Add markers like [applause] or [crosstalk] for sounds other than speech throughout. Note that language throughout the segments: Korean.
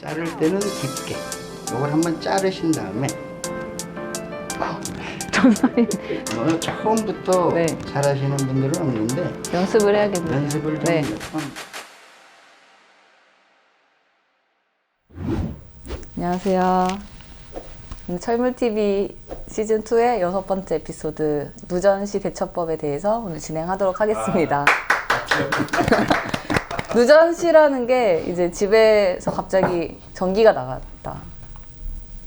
자를 때는 깊게. 요걸 한번 자르신 다음에 전선이 뭐 처음부터 네. 잘하시는 분들은 없는데 연습을 해야겠네요. 연습을 좀 네. 몇 번. 안녕하세요. 철물TV 시즌2의 여섯 번째 에피소드 누전시 대처법에 대해서 오늘 진행하도록 하겠습니다. 누전시라는 게 이제 집에서 갑자기 전기가 나갔다.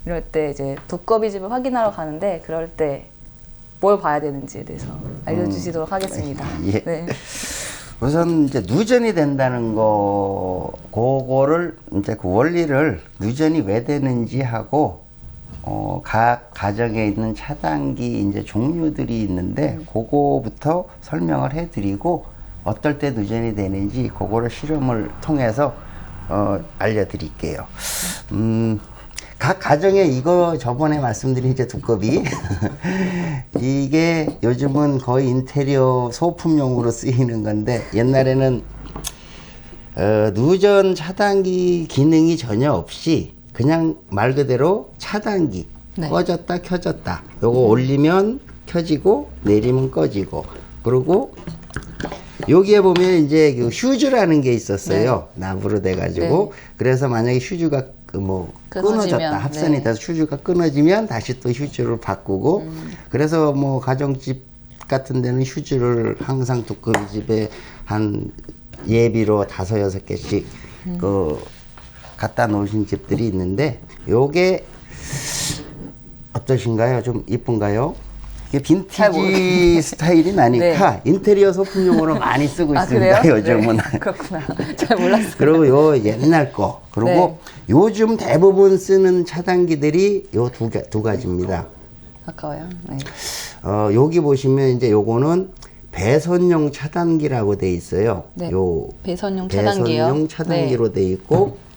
이럴 때 이제 두꺼비 집을 확인하러 가는데 그럴 때 뭘 봐야 되는지에 대해서 알려주시도록 하겠습니다. [laughs] 예. 네. 우선 이제 누전이 된다는 거, 그거를 이제 그 원리를 누전이 왜 되는지 하고, 어, 각 가정에 있는 차단기 이제 종류들이 있는데, 그거부터 설명을 해드리고, 어떨 때 누전이 되는지, 그거를 실험을 통해서, 어, 알려드릴게요. 음, 각 가정에 이거 저번에 말씀드린 이제 두꺼비 [laughs] 이게 요즘은 거의 인테리어 소품용으로 쓰이는 건데 옛날에는 어, 누전 차단기 기능이 전혀 없이 그냥 말 그대로 차단기 네. 꺼졌다 켜졌다 요거 올리면 켜지고 내리면 꺼지고 그리고 여기에 보면 이제 그 휴즈라는 게 있었어요. 나무로 돼 가지고. 그래서 만약에 휴즈가 그 뭐 끊어지면, 끊어졌다 합선이 네. 돼서 휴즈가 끊어지면 다시 또 휴즈를 바꾸고. 그래서 뭐 가정집 같은 데는 휴즈를 항상 두꺼비 집에 한 예비로 다섯 여섯 개씩 그 갖다 놓으신 집들이 있는데 요게 어떠신가요? 좀 이쁜가요? 이게 잘 빈티지 스타일이 나니까 인테리어 소품용으로 많이 [laughs] 쓰고 아 있습니다. 그래요? 요즘은. 네. [laughs] 그렇구나. 잘 몰랐어요. 그리고 요 옛날 거 그리고 네. 요즘 대부분 쓰는 차단기들이 요 두 두 가지입니다. 아까워요. 네. 어, 여기 보시면 이제 요거는 배선용 차단기라고 돼 있어요. 네. 요 배선용 차단기요. 배선용 차단기로 돼 있고 [laughs]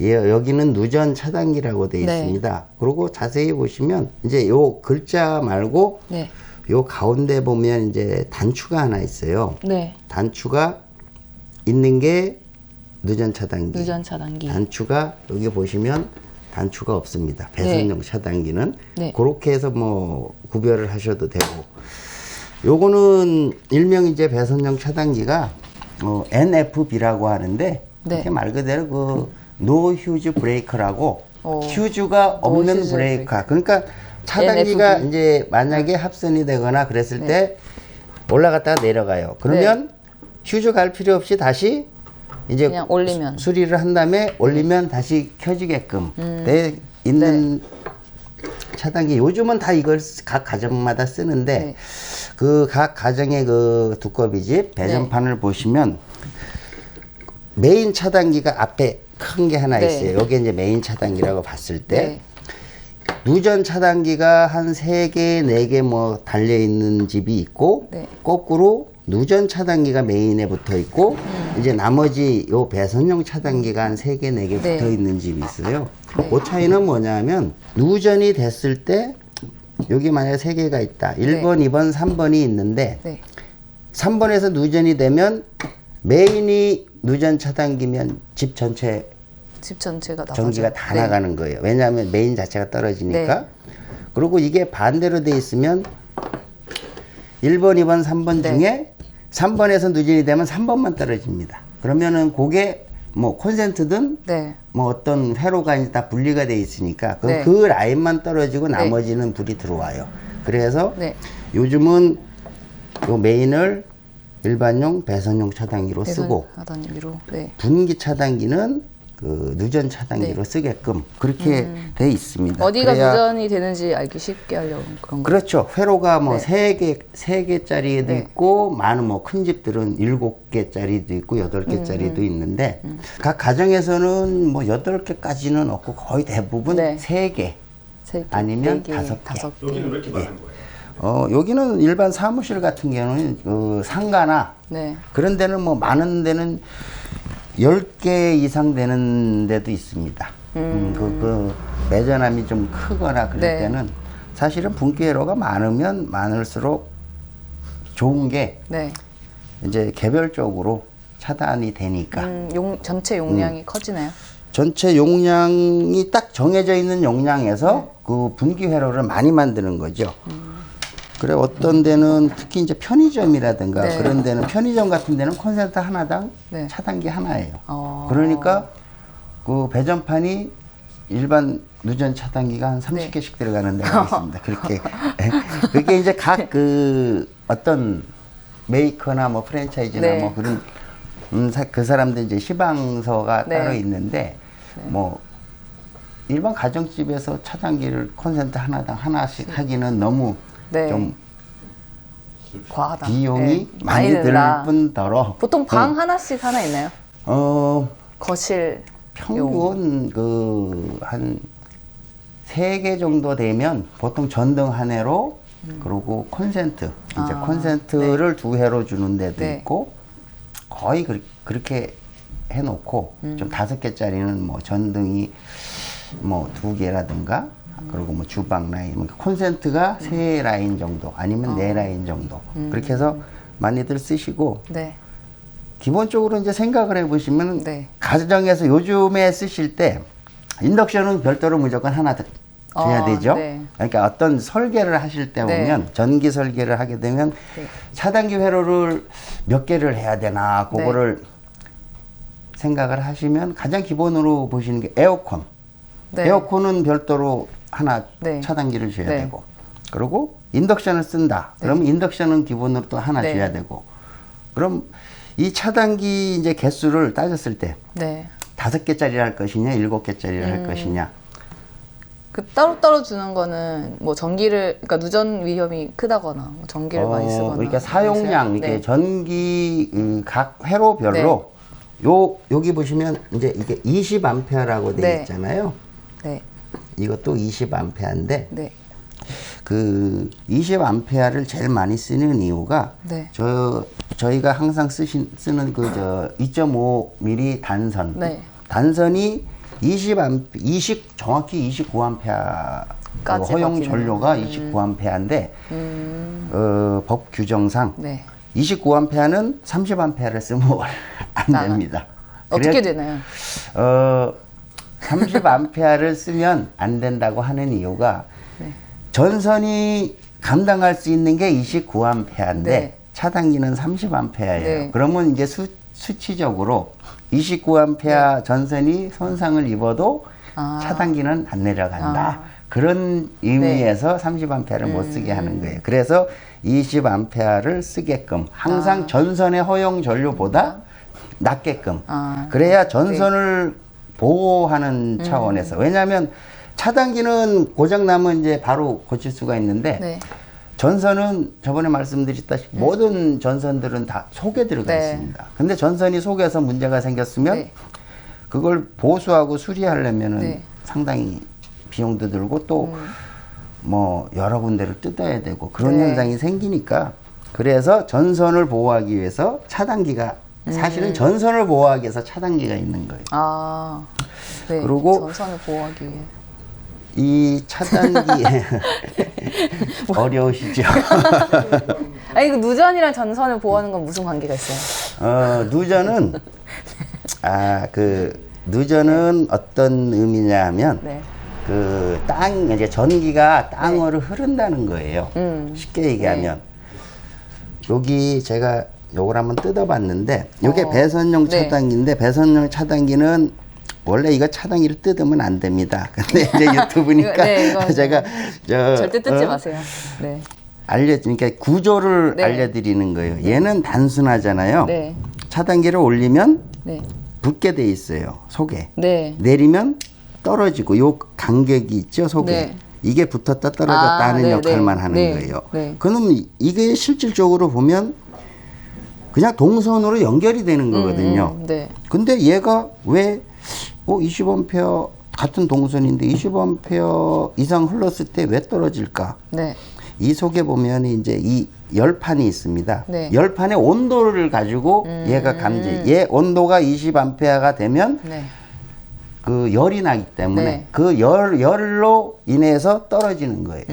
예, 여기는 누전 차단기라고 돼 네. 있습니다. 그리고 자세히 보시면 이제 요 글자 말고 네. 요 가운데 보면 이제 단추가 하나 있어요. 네. 단추가 있는 게 누전 차단기. 누전 차단기. 단추가 여기 보시면 단추가 없습니다. 배선용 차단기는 네. 그렇게 해서 뭐 구별을 하셔도 되고 요거는 일명 이제 배선용 차단기가 어, NFB라고 하는데 네. 이게 말 그대로 그 노 휴즈 브레이커라고 오. 휴즈가 없는 휴즈 브레이커. 그러니까 차단기가 NFB. 이제 만약에 합선이 되거나 그랬을 때 올라갔다가 내려가요. 그러면 휴즈 갈 필요 없이 다시 이제 그냥 올리면. 수- 수리를 한 다음에 올리면 다시 켜지게끔 돼 있는 차단기 요즘은 다 이걸 쓰- 각 가정마다 쓰는데 네. 그각 가정의 그 두꺼비집 배전판을 보시면 메인 차단기가 앞에 큰 게 하나 네. 있어요. 여기 이제 메인 차단기라고 봤을 때 네. 누전 차단기가 한 세 개, 네 개 뭐 달려 있는 집이 있고 네. 거꾸로 누전 차단기가 메인에 붙어 있고 이제 나머지 요 배선용 차단기가 한 세 개, 네개 네. 붙어 있는 집이 있어요. 네. 그 차이는 뭐냐면 누전이 됐을 때 여기 만약에 세 개가 있다. 1번, 2번, 3번이 있는데 네. 3번에서 누전이 되면 메인이 누전 차단기면 집 전체 집 전체가 나가죠. 전기가 다 네. 나가는 거예요. 왜냐하면 메인 자체가 떨어지니까. 네. 그리고 이게 반대로 돼 있으면 1번, 2번, 3번 네. 중에 3번에서 누전이 되면 3번만 떨어집니다. 그러면은 그게 뭐 콘센트든 네. 뭐 어떤 회로가 이제 다 분리가 돼 있으니까 그, 네. 그 라인만 떨어지고 나머지는 불이 들어와요. 그래서 네. 요즘은 요 메인을 일반용 배선용 차단기로 배선 쓰고 위로. 네. 분기 차단기는 그 누전 차단기로 쓰게끔 그렇게 돼 있습니다. 네. 음. 어디가 누전이 되는지 알기 쉽게 하려고 그런 거. 그렇죠. 회로가 뭐 네. 세 개, 세 개짜리도 네. 있고, 많은 뭐 큰 집들은 일곱 개짜리도 있고, 여덟 음, 개짜리도 있는데, 각 가정에서는 뭐 여덟 개까지는 없고, 거의 대부분 네. 세 개. 세 개, 아니면 네 개, 다섯 개. 다섯 개. 여기는 왜 이렇게 많은 거예요? 어, 여기는 일반 사무실 같은 경우는 그 상가나 네. 그런 데는 뭐 많은 데는 열 개 이상 되는 데도 있습니다. 음, 그, 그 매전함이 좀 크거나 그럴 네. 때는 사실은 분기회로가 많으면 많을수록 좋은 게 네. 이제 개별적으로 차단이 되니까 음, 용, 전체 용량이 커지나요? 전체 용량이 딱 정해져 있는 용량에서 그 분기 회로를 많이 만드는 거죠. 그래 어떤 데는 특히 이제 편의점이라든가 네. 그런 데는 편의점 같은 데는 콘센트 하나당 네. 차단기 하나예요. 어. 그러니까 그 배전판이 일반 누전 차단기가 한 네. 30개씩 들어가는 데가 있습니다. 그렇게 예. [laughs] 그게 이제 각 그 어떤 메이커나 뭐 프랜차이즈나 네. 뭐 그런 음, 사- 그 사람들 이제 시방서가 네. 따로 있는데 뭐 일반 가정집에서 차단기를 콘센트 하나당 하나씩 하기는 너무 네. 좀 과하다. 비용이 네. 많이 들 든다. 뿐더러 보통 방 하나씩 하나 있나요? 어 거실. 평균 그 한 세 개 정도 되면 보통 전등 한 회로 그리고 콘센트 이제 음. 아, 콘센트를 두 회로 주는 데도 네. 있고 거의 그, 그렇게 해놓고 음. 좀 다섯 개짜리는 뭐 전등이 뭐 두 개라든가 그리고 뭐 주방 라인 뭐 콘센트가 음. 세 라인 정도 아니면 네 라인 정도 그렇게 해서 많이들 쓰시고 네. 기본적으로 이제 생각을 해보시면 네. 가정에서 요즘에 쓰실 때 인덕션은 별도로 무조건 하나 더 줘야 아, 되죠. 네. 그러니까 어떤 설계를 하실 때 네. 보면 전기 설계를 하게 되면 네. 차단기 회로를 몇 개를 해야 되나 네. 그거를 생각을 하시면 가장 기본으로 보시는 게 에어컨. 네. 에어컨은 별도로 하나 네. 차단기를 줘야 네. 되고 그리고 인덕션을 쓴다. 그러면 인덕션은 기본으로 또 하나 네. 줘야 되고 그럼 이 차단기 이제 개수를 따졌을 때 네. 다섯 개짜리를 할 것이냐 일곱 개짜리를 음. 할 것이냐 그 따로 따로 주는 거는 뭐 전기를 그러니까 누전 위험이 크다거나 뭐 전기를 많이 쓰거나 그러니까 사용량 이게 네. 전기 음, 각 회로별로 요 여기 보시면 이제 이게 20 암페어라고 돼 네. 있잖아요. 네. 이것도 20암페어인데 네. 그 20암페어를 제일 많이 쓰는 이유가 네. 저 저희가 항상 쓰신 쓰는 그 저 2.5mm 단선 네. 단선이 20암 20 정확히 29암페어 까지 허용 바뀌는. 전료가 29암페어인데 음. 어, 법 규정상 네. 29암페어는 30암페어를 쓰면 [laughs] 안 아, 됩니다. 어떻게 되나요? 어, 30암페어를 쓰면 안 된다고 하는 이유가 네. 전선이 감당할 수 있는 게 29암페어인데 네. 차단기는 30암페어예요. 네. 그러면 이제 수, 수치적으로 29암페어 전선이 손상을 입어도 네. 아. 차단기는 안 내려간다. 아. 그런 의미에서 30암페어를 못 쓰게 음. 하는 거예요. 그래서 20암페어를 쓰게끔 항상 전선의 허용 전류보다 낮게끔 아. 그래야 전선을 보호하는 차원에서 왜냐하면 차단기는 고장 나면 이제 바로 고칠 수가 있는데 네. 전선은 저번에 말씀드렸다시피 모든 전선들은 다 속에 들어가 네. 있습니다. 근데 전선이 속에서 문제가 생겼으면 네. 그걸 보수하고 수리하려면은 네. 상당히 비용도 들고 또뭐 여러 군데를 뜯어야 되고 그런 네. 현상이 생기니까 그래서 전선을 보호하기 위해서 차단기가 음. 사실은 전선을 보호하기 위해서 차단기가 있는 거예요. 아. 네. 그리고- 전선을 보호하기 위해. 이 차단기 [laughs] [laughs] 어려우시죠? [laughs] 아니 그 누전이랑 전선을 보호하는 건 무슨 관계가 있어요? 어, 누전은 아 그 누전은 어떤 의미냐 하면 네. 그 땅 이제 전기가 땅으로 흐른다는 거예요. 음. 쉽게 얘기하면 여기 제가 요걸 한번 뜯어봤는데 요게 어. 배선용 네. 차단기인데 배선용 차단기는 원래 이거 차단기를 뜯으면 안 됩니다. [laughs] 근데 이제 유튜브니까 네, 이거 [laughs] 제가 저 절대 뜯지 어? 마세요. 네. 알려 그러니까 구조를 네. 알려드리는 거예요. 얘는 단순하잖아요. 네. 차단기를 올리면 네. 붙게 돼 있어요. 속에 네. 내리면 떨어지고 요 간격이 있죠 속에 네. 이게 붙었다 떨어졌다 아, 하는 네, 역할만 네. 하는 네. 거예요. 네. 그럼 이- 이게 실질적으로 보면 그냥 동선으로 연결이 되는 거거든요. 음, 네. 근데 얘가 왜 어, 20A 같은 동선인데 20A 이상 흘렀을 때 왜 떨어질까? 네. 이 속에 보면 이제 이 열판이 있습니다. 네. 음. 열판의 온도를 가지고 얘가 감지. 얘 온도가 20암페어가 되면 네. 그 열이 나기 때문에 네. 그 열, 열로 인해서 떨어지는 거예요.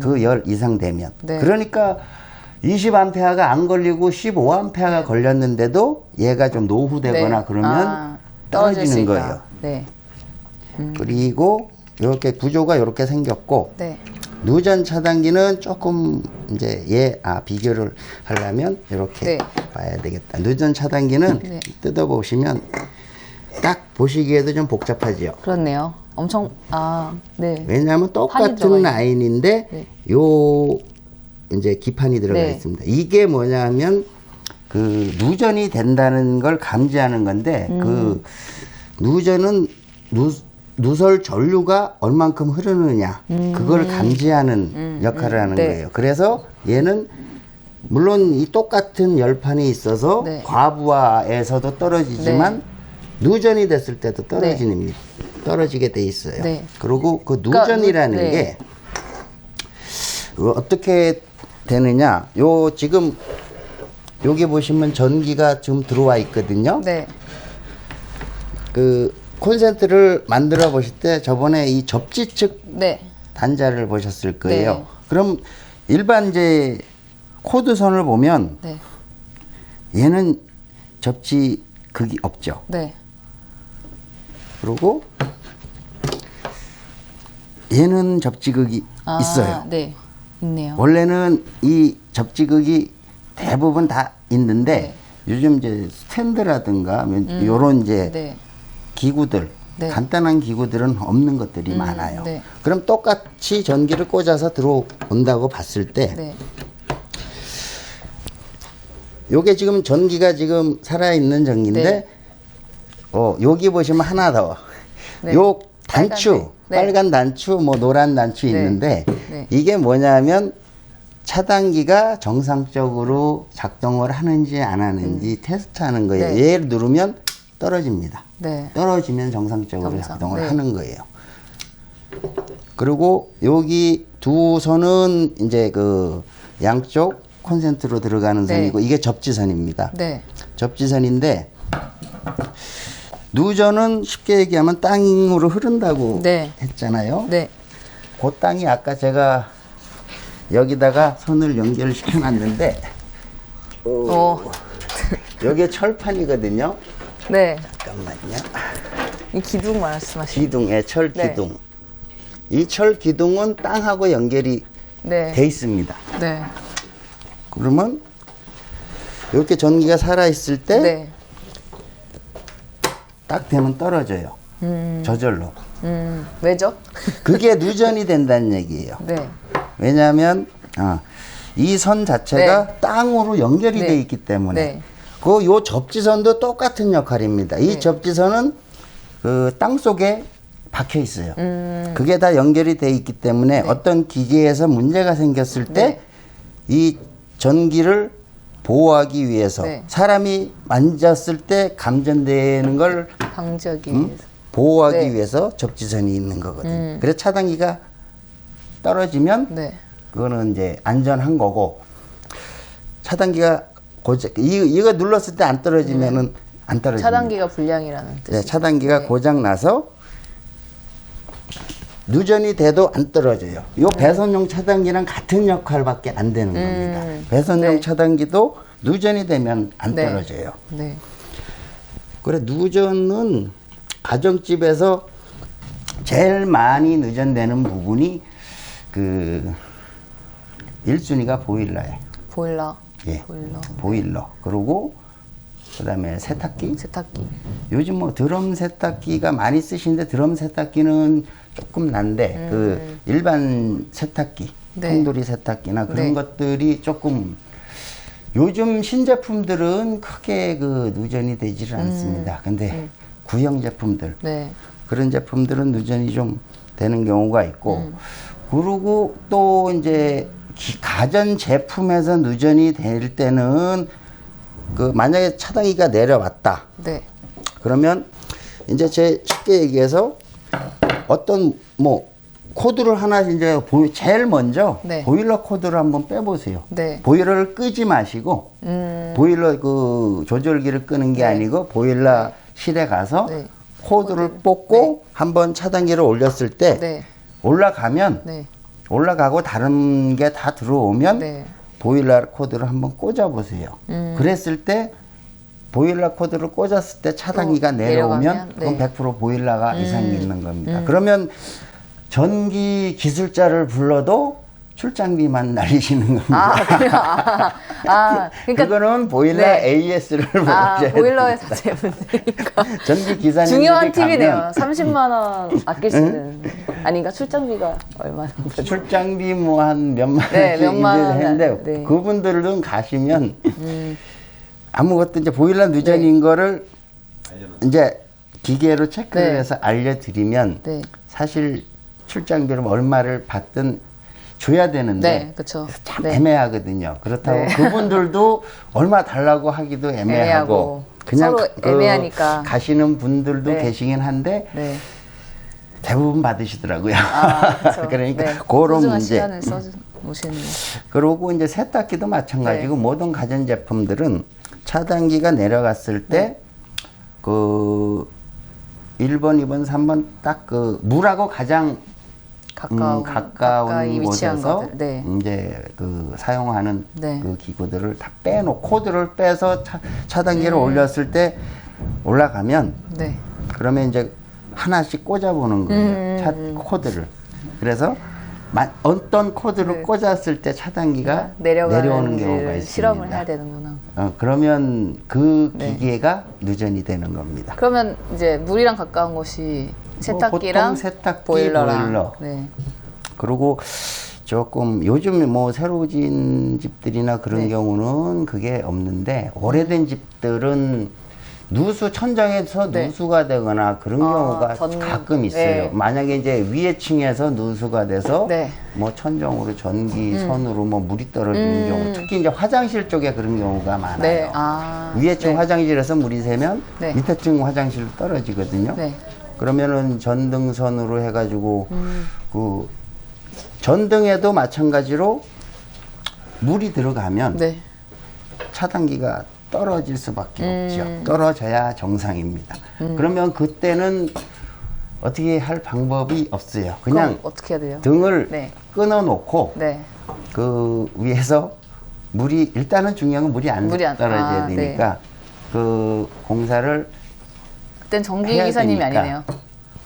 그열 이상 되면. 네. 그러니까 20암페어가 안 걸리고 15암페어가 걸렸는데도 얘가 좀 노후되거나 네. 그러면 아, 떨어지는. 거예요. 네. 그리고 이렇게 구조가 이렇게 생겼고 네. 누전 차단기는 조금 이제 얘아 비교를 하려면 이렇게 네. 봐야 되겠다. 누전 차단기는 네. 뜯어 보시면 딱 보시기에도 좀 복잡하지요. 그렇네요. 엄청 아, 네. 왜냐하면 똑같은. 라인인데 네. 요 이제 기판이 들어가 네. 있습니다. 이게 뭐냐면 그 누전이 된다는 걸 감지하는 건데 음. 그 누전은 누 누설 전류가 얼만큼 흐르느냐 그걸 감지하는 역할을 하는 음. 네. 거예요. 그래서 얘는 물론 이 똑같은 열판이 있어서 네. 과부하에서도 떨어지지만 누전이 됐을 때도 떨어지는 떨어지게 돼 있어요. 네. 그리고 그 그러니까 누전이라는 누- 네. 게 어, 어떻게 되느냐? 요 지금 여기 보시면 전기가 지금 들어와 있거든요. 네. 그 콘센트를 만들어 보실 때 저번에 이 접지 측 네. 단자를 보셨을 거예요. 네. 그럼 일반 이제 코드선을 보면 네. 얘는 접지 극이 없죠. 네. 그리고 얘는 접지극이 아, 있어요. 네. 있네요. 원래는 이 접지극이 대부분 다 있는데 요즘 이제 스탠드라든가 요런 이제 네. 기구들 네. 간단한 기구들은 없는 것들이 많아요. 네. 그럼 똑같이 전기를 꽂아서 들어온다고 봤을 때 네. 요게 지금 전기가 지금 살아있는 전기인데 네. 어 여기 보시면 하나 더. 네. 요 단추 빨간색. 네. 빨간 단추 뭐 노란 단추 네. 있는데 네. 이게 뭐냐면 차단기가 정상적으로 작동을 하는지 안 하는지 테스트하는 거예요. 음. 네. 얘를 누르면 떨어집니다. 네. 떨어지면 정상적으로 정상. 작동을 네. 하는 거예요. 그리고 여기 두 선은 이제 그 양쪽 콘센트로 들어가는 네. 선이고 이게 접지선입니다. 네. 접지선인데 누전은 쉽게 얘기하면 땅으로 흐른다고 네. 했잖아요. 네. 그 땅이 아까 제가 여기다가 선을 연결시켜 놨는데 어. [laughs] 여기에 철판이거든요. 네. 잠깐만요. 이 기둥 말씀하시는 기둥에 철 네. 기둥. 이 철 기둥은 땅하고 연결이 네. 돼 있습니다. 네. 그러면 이렇게 전기가 살아 있을 때 딱 네. 되면 떨어져요. 저절로. 음. 왜죠? 그게 누전이 된다는 얘기예요. 네. 왜냐하면 아, 이선 자체가 땅으로 연결이 네. 돼 있기 때문에 네. 그요 접지선도 똑같은 역할입니다. 이 네. 접지선은 그 땅 속에 박혀 있어요. 음. 그게 다 연결이 돼 있기 때문에 어떤 기계에서 문제가 생겼을 때이 네. 전기를 보호하기 위해서 네. 사람이 만졌을 때 감전되는 걸 방지하기 음? 위해서. 보호하기 네. 음. 위해서 접지선이 있는 거거든요. 그래서 차단기가 떨어지면 네. 그거는 이제 안전한 거고 차단기가 고장 이 이거 눌렀을 때 안 떨어지면은 안 떨어집니다. 차단기가 불량이라는 뜻이. 네, 차단기가 고장 나서 누전이 돼도 안 떨어져요. 요 배선용 차단기랑 같은 역할밖에 안 되는 겁니다. 배선용 네. 차단기도 누전이 되면 안 네. 떨어져요. 네. 그래 누전은 가정집에서 제일 많이 누전되는 부분이 그 1순위가 보일러예요. 보일러. 예. 보일러. 보일러. 그리고 그다음에 세탁기. 세탁기. 요즘 뭐 드럼 세탁기가 많이 쓰시는데 드럼 세탁기는 조금 난데 그 일반 세탁기, 음. 네. 통돌이 세탁기나 그런 네. 것들이 조금 요즘 신제품들은 크게 그 누전이 되지를 음. 않습니다. 근데 구형 제품들 네. 그런 제품들은 누전이 좀 되는 경우가 있고 음. 그리고 또 이제 기- 가전 제품에서 누전이 될 때는 그 만약에 차단기가 내려왔다 네. 그러면 이제 제 쉽게 얘기해서 어떤 뭐 코드를 하나 이제 보, 제일 먼저 네. 보일러 코드를 한번 빼보세요. 네. 보일러를 끄지 마시고 음. 보일러 그 조절기를 끄는 게 네. 아니고 보일러 실에 가서 네. 코드를 뽑고 한번 차단기를 올렸을 때 네. 올라가면 네. 올라가고 다른 게 다 들어오면 네. 보일러 코드를 한번 꽂아 보세요. 음. 그랬을 때 보일러 코드를 꽂았을 때 차단기가 또 내려오면 그건 네. 100% 보일러가 이상이 있는 겁니다. 그러면 전기 기술자를 불러도 출장비만 [laughs] 날리시는 겁니다. 아, 그래요? 아, 아, 그러니까 그거는 보일러 네. AS를 아, [laughs] 보셔야 보일러의 됩니다. 자체분이니까. [laughs] 전기 기사님들이 중요한 팁이네요. 가면 30만 원 아낄 수 있는. 아닌가? 출장비가 얼마나? 출장비 뭐 한 몇만 네, 원씩 몇만 했는데 네. 음. 그분들은 가시면 아무것도 이제 보일러 누전인 거를 이제 기계로 체크를 네. 해서 알려드리면 네. 사실 출장비를 얼마를 받든 줘야 되는데 네. 참 네. 애매하거든요. 그렇다고 네. [laughs] 그분들도 얼마 달라고 하기도 애매하고, 애매하고. 그냥 서로 그 애매하니까. 가시는 분들도 네. 계시긴 한데 네. 대부분 받으시더라고요. 아. [laughs] 그러니까 네. 그런 문제. 그리고 이제 세탁기도 마찬가지고 네. 모든 가전 제품들은 차단기가 내려갔을 때 네. 그 1번, 2번, 3번 딱 그 물하고 가장 가까운, 음, 가까운 곳에서. 네. 이제 그 사용하는 네. 그 기구들을 다 빼놓고 코드를 빼서 차, 차단기를 음. 올렸을 때 올라가면 네. 그러면 이제 하나씩 꽂아보는 거예요. 음, 차, 코드를. 그래서 마- 어떤 코드를 네. 꽂았을 때 차단기가 내려오는 경우가 있습니다. 를 실험을 해야 되는구나. 어, 그러면 그 네. 기계가 누전이 되는 겁니다. 그러면 이제 물이랑 가까운 곳이 세탁기랑 세탁기, 보일러랑. 보일러. 네. 그리고 조금 요즘 뭐 새로 진 집들이나 그런 네. 경우는 그게 없는데 오래된 집들은 누수 천장에서 네. 누수가 되거나 그런 아, 경우가 전- 가끔 있어요. 네. 만약에 이제 위에 층에서 누수가 돼서 네. 뭐 천정으로 전기 선으로 뭐 물이 떨어지는 음. 경우 특히 이제 화장실 쪽에 그런 경우가 많아요. 네. 아. 위에 층 네. 화장실에서 물이 새면 네. 밑에 층 화장실로 떨어지거든요. 네. 그러면은 전등선으로 해가지고 음. 그 전등에도 마찬가지로 물이 들어가면 네. 차단기가 떨어질 수밖에 음. 없죠. 떨어져야 정상입니다. 그러면 그때는 어떻게 할 방법이 없어요. 그냥 어떻게 해야 돼요? 등을 네. 끊어놓고 네. 그 위에서 물이 일단은 중요한 건 물이 안 물이 안- 떨어져야 아, 네. 되니까 그 공사를 그땐 전기 기사님이 되니까. 아니네요.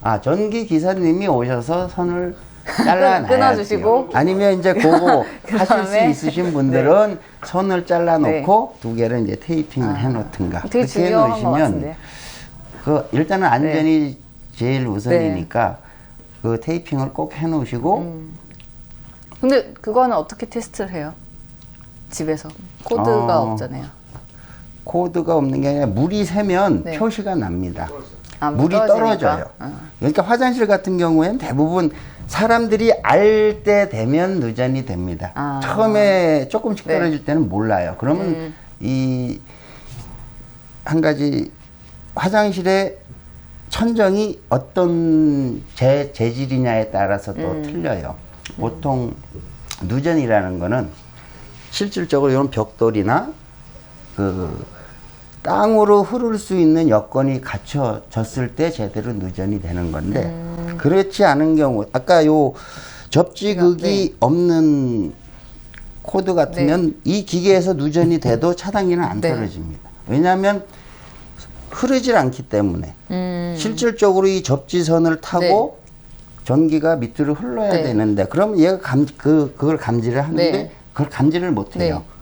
아 전기 기사님이 오셔서 선을 잘라놔야죠. 끊어주시고. 아니면 이제 [laughs] 그거 하실 수 있으신 분들은 선을 잘라놓고 두 개를 이제 테이핑을 아, 해놓든가 그렇게 해놓으시면. 그 일단은 안전이 제일 우선이니까 네. 그 테이핑을 꼭 해놓으시고 음. 근데 그거는 어떻게 테스트를 해요? 집에서 코드가 어. 없잖아요. 코드가 없는 게 아니라 물이 새면 네. 표시가 납니다. 아, 물이 떨어지니까? 떨어져요. 아. 그러니까 화장실 같은 경우에는 대부분 사람들이 알 때 되면 누전이 됩니다. 아. 처음에 조금씩 네. 떨어질 때는 몰라요. 그러면 음. 이한 가지 화장실의 천정이 어떤 재, 재질이냐에 따라서 또 음. 틀려요. 보통 누전이라는 거는 실질적으로 이런 벽돌이나 그 땅으로 흐를 수 있는 여건이 갖춰졌을 때 제대로 누전이 되는 건데 음. 그렇지 않은 경우 아까 요 접지극이 네. 없는 코드 같으면 이 기계에서 누전이 돼도 차단기는 안 네. 떨어집니다. 왜냐하면 흐르질 않기 때문에 음. 실질적으로 이 접지선을 타고 전기가 밑으로 흘러야 네. 되는데 그러면 얘가 감, 그, 그걸 감지를 하는데 네. 그걸 감지를 못 해요. 네.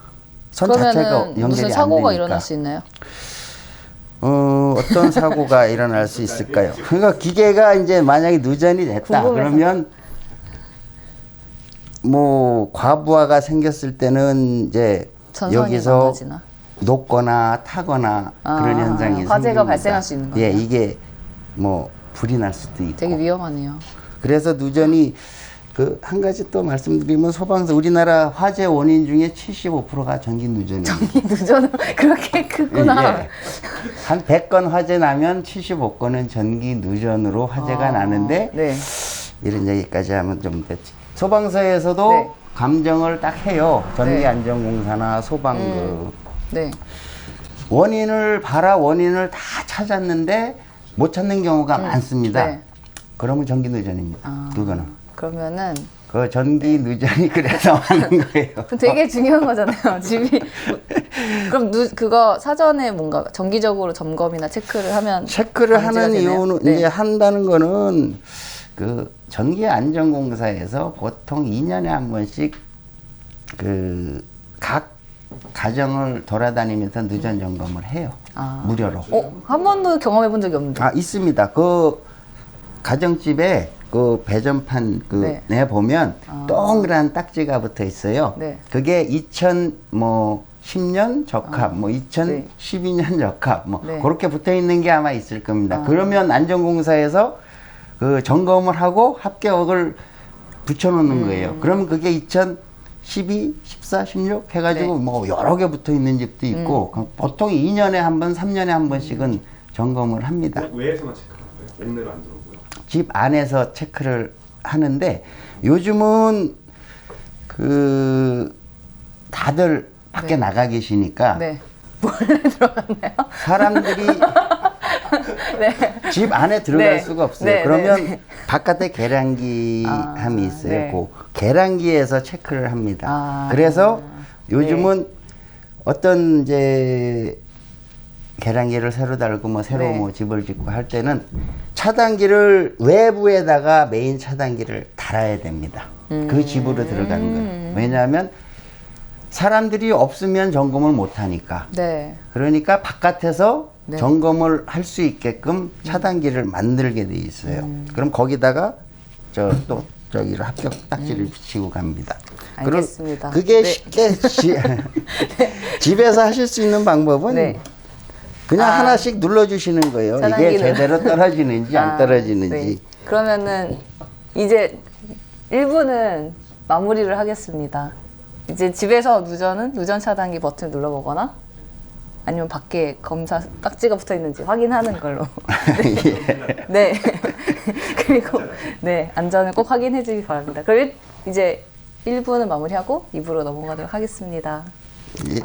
선 자체가 연결이 무슨 안 사고가 되니까. 일어날 수 있나요? 어, 어떤 사고가 [laughs] 일어날 수 있을까요? 그러니까 기계가 이제 만약에 누전이 됐다 궁금해서. 그러면 뭐 과부하가 생겼을 때는 이제 전선이 여기서 망가지나? 녹거나 타거나 아, 그런 현상이 화재가 생깁니다. 발생할 수 있는 예, 거네요. 이게 뭐 불이 날 수도 있고. 되게 위험하네요. 그래서 누전이 그 한 가지 또 말씀드리면 소방서 우리나라 화재 원인 중에 75%가 전기 누전입니다. 누전은 [laughs] 그렇게 크구나. 예. 한 100건 화재 나면 75건은 전기 누전으로 화재가 아, 나는데 네. 이런 얘기까지 하면 좀 됐지. 소방서에서도 네. 감정을 딱 해요. 전기 네. 안전공사나 소방 그 네. 원인을 발화 원인을 다 찾았는데 못 찾는 경우가 많습니다. 네. 그러면 전기 누전입니다. 아. 그거는 그러면은 그 전기 누전이 그래서 [laughs] 하는 거예요. 그럼 되게 중요한 거잖아요. [laughs] 집이 그럼 누, 그거 사전에 뭔가 정기적으로 점검이나 체크를 하면 체크를 방지가 하는 되나요? 이유는 네. 이제 한다는 거는 그 전기 안전공사에서 보통 2년에 한 번씩 그 각 가정을 돌아다니면서 누전 점검을 해요. 아. 무료로. 어, 한 번도 경험해 본 적이 없는데. 아 있습니다. 그 가정집에 그 배전판 네. 그내 보면 동그란 딱지가 붙어 있어요. 네. 그게 2000뭐 10년 적합, 뭐 2012년 적합, 뭐 네. 그렇게 붙어 있는 게 아마 있을 겁니다. 아. 그러면 안전공사에서 그 점검을 하고 합격을 붙여놓는 음. 거예요. 그러면 그게 2012, 14, 16 해가지고 네. 음. 뭐 여러 개 붙어 있는 집도 있고 그 보통 2년에 한 번, 3년에 한 번씩은 점검을 합니다. 외에서만 체크하는 거예요? 안 들어오고요. 집 안에서 체크를 하는데 요즘은 그 다들 밖에 네. 나가 계시니까 네. 몰래 [laughs] 들어갔나요? 사람들이 [laughs] 네. 집 안에 들어갈 네. 수가 없어요. 네, 그러면 네. 바깥에 계량기 아, 함이 있어요. 네. 그 계량기에서 체크를 합니다. 아, 그래서 네. 요즘은 어떤 이제 계량기를 새로 달고 뭐 새로 네. 뭐 집을 짓고 할 때는 차단기를 외부에다가 메인 차단기를 달아야 됩니다. 음. 그 집으로 들어가는 거예요. 왜냐하면 사람들이 없으면 점검을 못 하니까. 네. 그러니까 바깥에서 네. 점검을 할 수 있게끔 차단기를 만들게 돼 있어요. 음. 그럼 거기다가 저 또 저기를 합격 딱지를 붙이고 갑니다. 그럼 음. 알겠습니다. 그게 네. 쉽게 지- [laughs] [laughs] 집에서 하실 수 있는 방법은 네. 그냥 아. 하나씩 눌러주시는 거예요. 이게 차단기를. 제대로 떨어지는지 안 아, 떨어지는지. 네. 그러면은 이제 1부는 마무리를 하겠습니다. 이제 집에서 누전은 누전 차단기 버튼을 눌러보거나 아니면 밖에 검사 딱지가 붙어 있는지 확인하는 걸로. [laughs] 예. 네. [laughs] 그리고 네 안전을 꼭 확인해 주기 바랍니다. 그럼 일- 이제 1부는 마무리하고 2부로 넘어가도록 하겠습니다. 예.